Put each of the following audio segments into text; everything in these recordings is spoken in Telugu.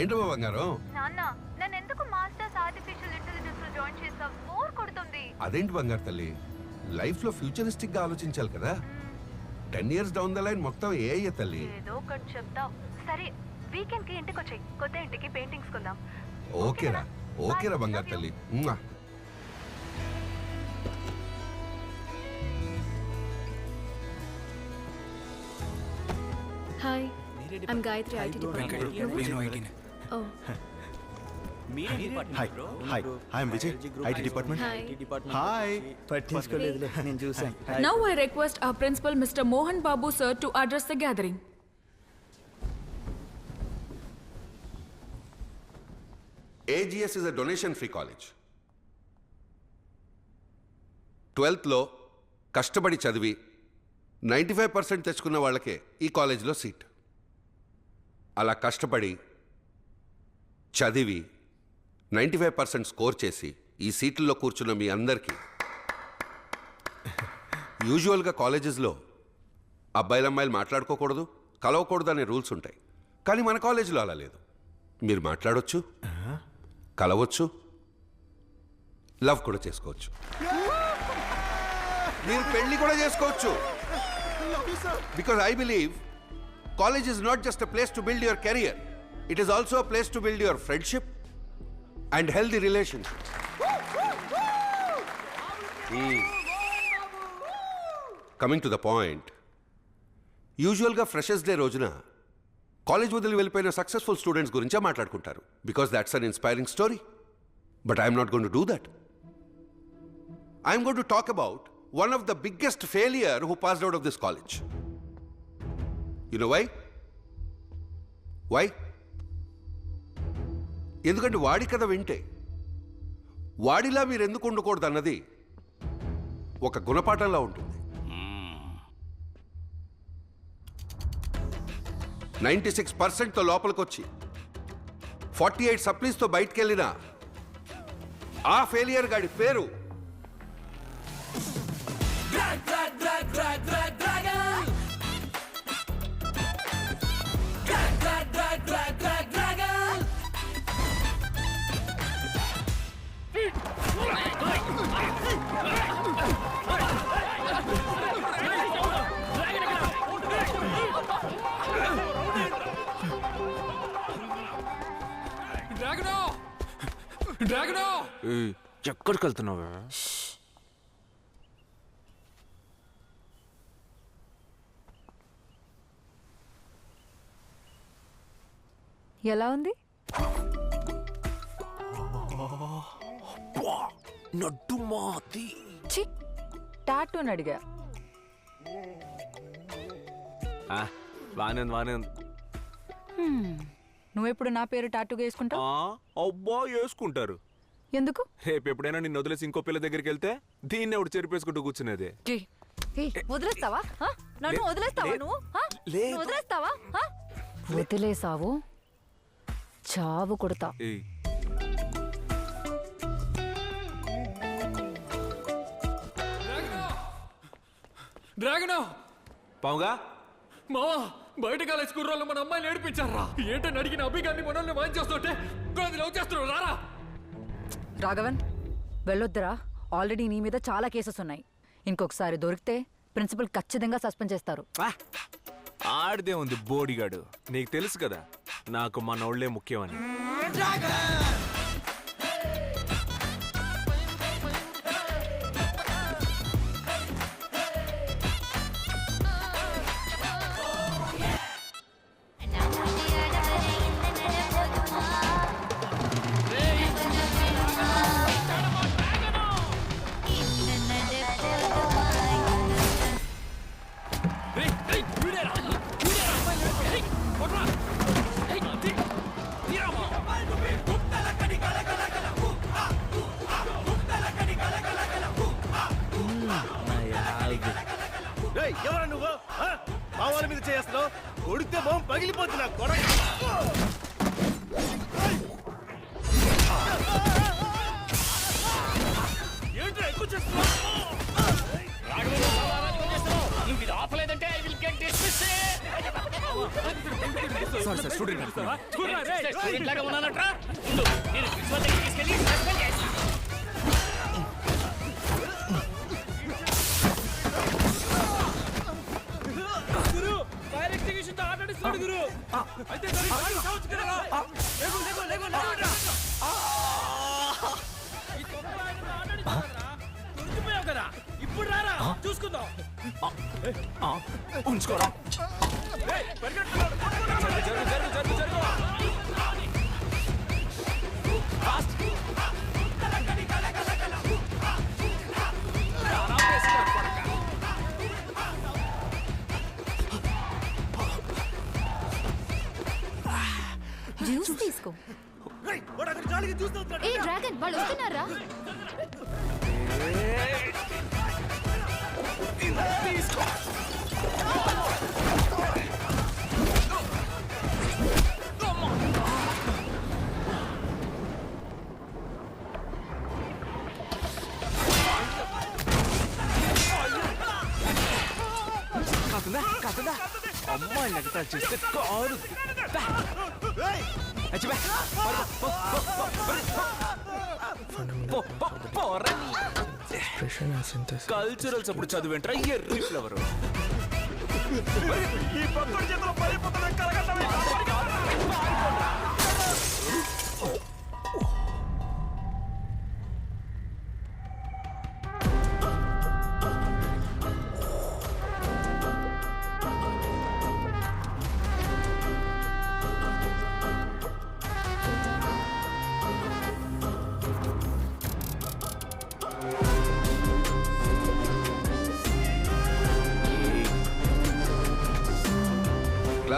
ఏంటమ్మా బంగారం? నాన్న నన్ను ఎందుకు మాస్టర్స్ ఆర్టిఫిషియల్ ఇంటెలిజెన్స్లో జాయిన్ చేసావు? బోర్ కొడుతుంది. అదేంటి బంగారు తల్లి? లైఫ్లో ఫ్యూచరిస్టిక్గా ఆలోచించాలి కదా. Ten years down the line మొత్తం ఏ అయ్యే తల్లి. ఏదో ఒకటి చెప్తావు. సరే వీకెండ్కి ఇంటికి వచ్చాయి. కొత్త ఇంటికి పెయింటింగ్స్ కొందాం. ఓకేరా. ఓకేరా బంగారు తల్లి. ఉమ్మా. Hi I'm Gayatri IT department hi I'm Vijay IT department hi పట్టించుకోలేదులే నేను చూసాను Now I request our principal, Mr. Mohan Babu sir, to address the gathering. AGS is a donation free college ట్వెల్త్లో కష్టపడి చదివి నైంటీ ఫైవ్ పర్సెంట్ తెచ్చుకున్న వాళ్ళకే ఈ కాలేజీలో సీట్ అలా కష్టపడి చదివి నైంటీ ఫైవ్ పర్సెంట్ స్కోర్ చేసి ఈ సీట్లలో కూర్చున్న మీ అందరికీ. యూజువల్గా కాలేజెస్లో అబ్బాయిలు అమ్మాయిలు మాట్లాడుకోకూడదు కలవకూడదు అనే రూల్స్ ఉంటాయి. కానీ మన కాలేజీలో అలా లేదు. మీరు మాట్లాడొచ్చు కలవచ్చు లవ్ కూడా చేసుకోవచ్చు. మీరు పెళ్ళి కూడా చేసుకోవచ్చు. Because I believe college is not just a place to build your career it is also place to build your friendship and healthy relationship coming to the point యూజువల్గా ఫ్రెషర్స్ డే రోజున కాలేజ్ వదిలి వెళ్ళిపోయిన సక్సెస్ఫుల్ స్టూడెంట్స్ గురించే మాట్లాడుకుంటారు. Because that's an inspiring story but I'm not going to do that I'm going to talk about one of the biggest failure who passed out of this college you know why why ఎందుకంటే వాడి కథ వింటే. వాడిలా మీరు ఎందుకు ఉండకూడదు అన్నది ఒక గుణపాఠంలా ఉంటుంది. నైంటీ సిక్స్ పర్సెంట్తో లోపలికొచ్చి ఫార్టీ ఎయిట్ సప్లీస్తో బయటికి వెళ్ళిన ఆ ఫెయిలియర్ గాడి పేరు డ్రాగనో! డ్రాగనో! ఎక్కడికి వెళ్తున్నావా? ఎలా ఉంది? నడ్డు చి టాటూని అడిగా. వానే వానే నువ్వెప్పుడు నా పేరు టాటూగా వేసుకుంటావు? అబ్బా వేసుకుంటారు. ఎందుకు? రేపు ఎప్పుడైనా నిన్ను వదిలేసి ఇంకో పిల్ల దగ్గరికి వెళ్తే దీన్ని ఎవడు చెరిపేసుకుంటూ కూర్చునేది. ఏయ్, వదిలేస్తావా? నన్ను వదిలేస్తావా లే- నువ్వు? వదిలేస్తావా? వదిలేసావు? చావు కొడతా. డ్రాగనో! పావుగా? మావా! బయట కాలేజ్ కుర్రోళ్ళు మన అమ్మాయిని ఏడిపించారా? ఏంటని అడిగిన అభిగాన్ని మనల్ని వాయించేస్తుంటే అది లవ్ చేస్తున్నావు రారా. రాఘవన్ వెళ్ళొద్దురా. ఆల్రెడీ నీ మీద చాలా కేసెస్ ఉన్నాయి. ఇంకొకసారి దొరికితే ప్రిన్సిపల్ ఖచ్చితంగా సస్పెండ్ చేస్తారు. ఆడిదే ఉంది బోడిగాడు. నీకు తెలుసు కదా నాకు మనోళ్ళే ముఖ్యమని. చేస్తున్నావు కొడితే బొమ్మ పగిలిపోతున్నా కొడక. ఏంట్రా ఎక్కువ చేస్తున్నావు? నువ్వు ఇది ఆపలేదంటే I will get dismissed. ఉంచుకోరా. జ్యూస్ తీసుకో వాడు అక్కడ జాలిగా చూస్తూ ఉంటాడు. ఏ డ్రాగన్ వాళ్ళు వస్తున్నారా కాతుందా కాతుందా అమ్మాయిని ఎగతా చేస్తే కారు. ఏయ్, కల్చరల్స్ అప్పుడు చదివేంట్రా ఎర్రి ఫ్లవర్ ఈ పక్కడి చేతిలో పడిపోతున్నా కలగట్టమే.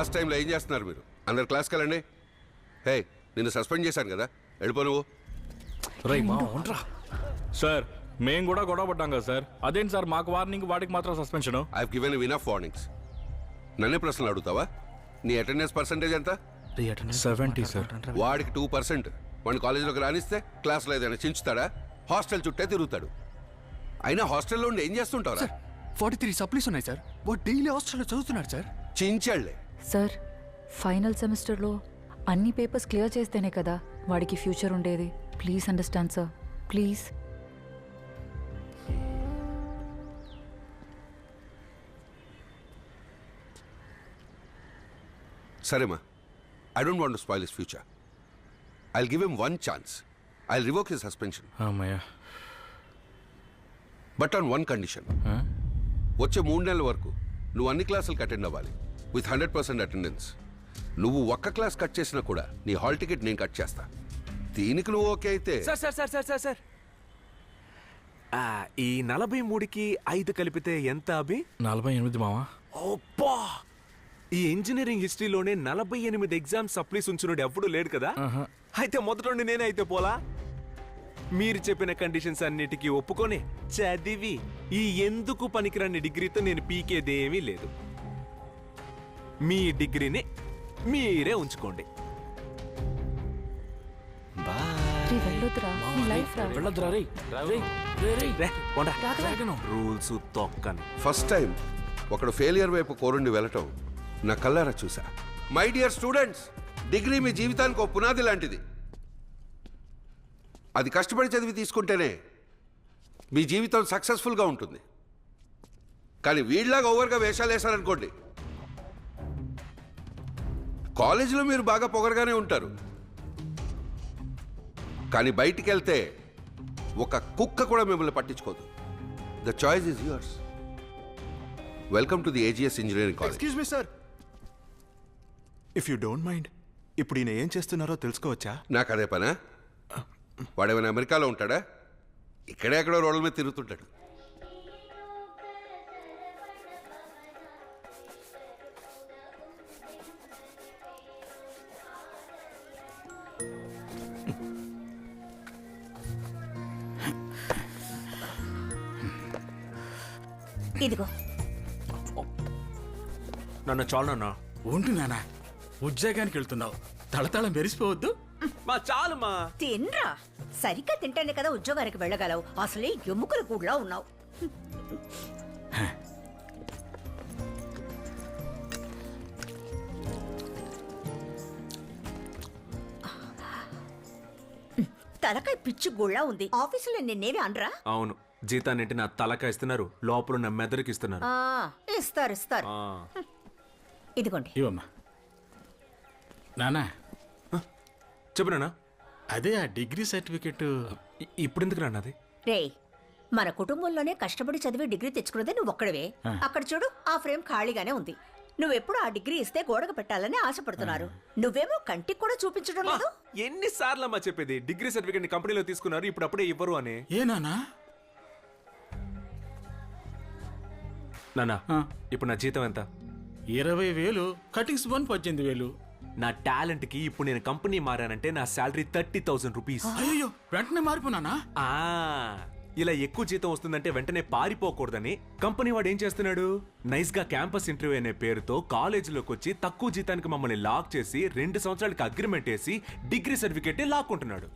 క్లాస్ టైంలో ఏం చేస్తున్నారు మీరు? అందరు క్లాస్కి వెళ్ళండి హే నిన్ను సస్పెండ్ చేశాను కదా. వెళ్ళిపో నువ్వు. రై మా ఉండరా. సార్ మేము కూడా గొడవ పడ్డాం కదా సార్. అదేంటి సార్ మాకు వార్నింగ్ వాడికి మాత్రం suspension? I given enough warnings నన్నే ప్రశ్నలు అడుగుతావా? నీ అటెండెన్స్ పర్సంటేజ్ ఎంత? సెవెంటీ సార్ వాడికి టూ పర్సెంట్ వాడిని కాలేజీలోకి రానిస్తే క్లాస్లో ఏదైనా చించుతాడా? హాస్టల్ చుట్టే తిరుగుతాడు. అయినా హాస్టల్లో ఉండి ఏం చేస్తుంటావురా? ఫార్టీ త్రీ సప్లీస్ ఉన్నాయి సార్. వాడు డైలీ హాస్టల్లో చదువుతున్నాడు సార్. చించాళ్ళే సార్ ఫైనల్ సెమిస్టర్లో అన్ని పేపర్స్ క్లియర్ చేస్తేనే కదా వాడికి ఫ్యూచర్ ఉండేది. Please understand sir please. సరేమా I don't want spoil his future I give him one chance I revoke his suspension అమ్మయ్యా బట్ ఆన్ వన్ కండిషన్ వచ్చే మూడు నెలల వరకు నువ్వు అన్ని క్లాసులకు అటెండ్ అవ్వాలి. విత్ హండ్రెడ్ పర్సెంట్ అటెండెన్స్ నువ్వు ఒక్క క్లాస్ కట్ చేసినా కూడా నీ హాల్ టికెట్ నేను కట్ చేస్తా. దీనికి నువ్వు ఓకే అయితే. Sir sir sir sir sir sir. ఆ, ఈ నలభై మూడుకి ఐదు కలిపితే ఎంత అభి? నలభై ఎనిమిది మావా ఈ ఇంజనీరింగ్ హిస్టరీలోనే నలభై ఎనిమిది ఎగ్జామ్ సప్లీస్ ఉంచున్నాడు ఎప్పుడు లేడు కదా? అయితే మొదటి నేనే అయితే పోలా? మీరు చెప్పిన కండిషన్స్ అన్నిటికీ ఒప్పుకొని చదివి ఈ ఎందుకు పనికిరాని డిగ్రీతో నేను పీకేదేమీ లేదు. మీ డిగ్రీని మీరే ఉంచుకోండి. రూల్స్ తొక్కని. ఫస్ట్ టైం ఒకడు ఫెయిలియర్ వైపు కోరుండి వెళ్ళటం నా కల్లారా చూసా. మై డియర్ స్టూడెంట్స్ డిగ్రీ మీ జీవితానికి ఒక పునాది లాంటిది. అది కష్టపడి చదివి తీసుకుంటేనే మీ జీవితం సక్సెస్ఫుల్గా ఉంటుంది. కానీ వీళ్ళలాగా ఓవర్గా వేషాలు వేశారనుకోండి కాలేజీలో మీరు బాగా పొగరగానే ఉంటారు. కానీ బయటికి వెళ్తే ఒక కుక్క కూడా మిమ్మల్ని పట్టించుకోదు. The choice is yours welcome to the AGS engineering college excuse me sir if you don't mind ఇప్పుడు ఈయన ఏం చేస్తున్నారో తెలుసుకోవచ్చా? నాకు అదే పనా? వాడేమైనా అమెరికాలో ఉంటాడా? ఇక్కడే ఎక్కడో రోడ్ల మీద తిరుగుతుంటాడు. ఇదిగో. నన్ను చాలు నాన్న. ఉండు నానా ఉద్యోగానికి వెళ్తున్నావు. తలతళ మెరిసిపోవద్దు. మా చాలు మా తినరా. సరిగ్గా తింటేనే కదా ఉద్యోగానికి వెళ్ళగలవు. అసలే ఎముకలు కూడా ఉన్నావు. తలకాయ పిచ్చి గోళ్ళ ఉంది. ఆఫీసులో నిన్నేవి అనరా? అవును. జీతాన్నింటి నా తలక ఇస్తున్నారు లోపల ఉన్న మెదడుకి ఇస్తున్నారు. ఆ, ఇస్తారు ఇస్తారు. ఆ. ఇదిగోండి. ఇవమ్మా నానా. చెప్పు నాన్న అదే ఆ డిగ్రీ సర్టిఫికెట్. ఇ- ఇప్పుడు ఎందుకు నాన్న అది? రే మన కుటుంబంలోనే కష్టపడి చదివి డిగ్రీ తెచ్చుకున్నదే నువ్వు ఒక్కడవే అక్కడ చూడు ఆ ఫ్రేమ్ ఖాళీగానే ఉంది. నువ్వెప్పుడు ఆ డిగ్రీ ఇస్తే గోడకు పెట్టాలని ఆశపడుతున్నారు. నువ్వేమో కంటికి కూడా చూపించడం లేదు? ఎన్నిసార్లు అమ్మా చెప్పేది? డిగ్రీ సర్టిఫికేట్ని కంపెనీలో తీసుకున్నారు ఇప్పుడు అప్పుడే ఇవ్వరు అని. ఏ నానా? నాన్న ఆ. ఇప్పుడు నా జీతం ఎంత? ఇరవై వేలు. కటింగ్స్ బోన్ పద్దెనిమిది వేలు. నా టాలెంట్కి ఇప్పుడు నేను కంపెనీ మారానంటే నా శాలరీ థర్టీ థౌసండ్ రూపీస్. అయ్యో వెంటనే మారిపోనానా ఆ ఇలా ఎక్కువ జీతం వస్తుందంటే వెంటనే పారిపోకూడదని కంపెనీ వాడు ఏం చేస్తున్నాడు? నైస్గా క్యాంపస్ ఇంటర్వ్యూ అనే పేరుతో కాలేజీలోకి వచ్చి తక్కువ జీతానికి మమ్మల్ని లాక్ చేసి రెండు సంవత్సరాలకి అగ్రిమెంట్ వేసి డిగ్రీ సర్టిఫికేట్ లాక్కుంటున్నాడు.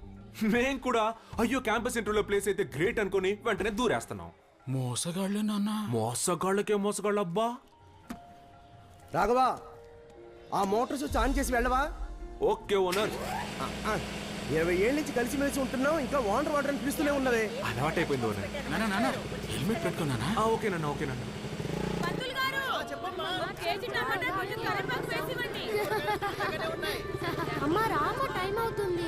మేం కూడా అయ్యో క్యాంపస్ ఇంటర్వ్యూలో ప్లేస్ అయితే గ్రేట్ అనుకుని వెంటనే దూరేస్తున్నాం. మోసగాళ్ళే నాన్న. మోసగాళ్ళకే మోసగాళ్ళు అబ్బా రాఘవా ఆ మోటార్ స్విచ్ ఆన్ చేసి వెళ్ళవా? Okay owner. ఇరవై ఏళ్ళ నుంచి కలిసిమెలిసి ఉంటున్నావు ఇంకా వాటర్ వాటర్ అని పిలుస్తూనే ఉన్నవే. అలవాటైపోయింది ఓనర్. నానా నానా హెల్మెట్ పెట్టుకున్నానా ఆ, ఓకేనన్నా ఓకేనన్నా అమ్మా రామ టైం అవుతుంది.